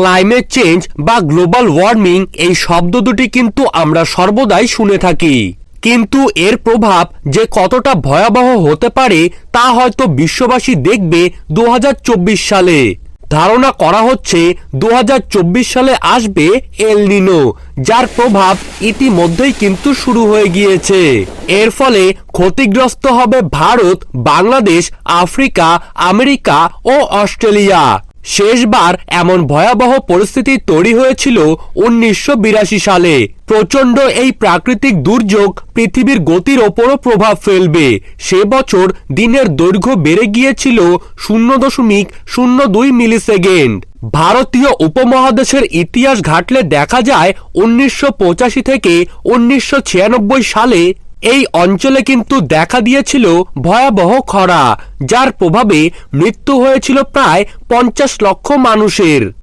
Climate change বা global warming এই শব্দ দুটি কিন্তু আমরা সর্বদাই শুনে থাকি। কিন্তু এর প্রভাব যে কতটা ভয়াবহ হতে পারে তা হয়তো বিশ্ববাসী দেখবে দু হাজার চব্বিশ সালে। ধারণা করা হচ্ছে দু হাজার চব্বিশ সালে আসবে এল নিনো যার প্রভাব ইতিমধ্যেই কিন্তু শুরু হয়ে গিয়েছে। এর ফলে ক্ষতিগ্রস্ত হবে ভারত, বাংলাদেশ, আফ্রিকা, আমেরিকা ও অস্ট্রেলিয়া। শেষবার এমন ভয়াবহ পরিস্থিতি তৈরি হয়েছিল উনিশশো বিরাশি সালে। প্রচণ্ড এই প্রাকৃতিক দুর্যোগ পৃথিবীর গতির ওপরও প্রভাব ফেলবে। সে বছর দিনের দৈর্ঘ্য বেড়ে গিয়েছিল শূন্য দশমিক শূন্য দুই মিলিসেকেন্ড। ভারতীয় উপমহাদেশের ইতিহাস ঘাটলে দেখা যায় উনিশশো পঁচাশি থেকে উনিশশো ছিয়ানব্বই সালে এই অঞ্চলে কিন্তু দেখা দিয়েছিল ভয়াবহ খরা, যার প্রভাবে মৃত্যু হয়েছিল প্রায় পঞ্চাশ লক্ষ মানুষের।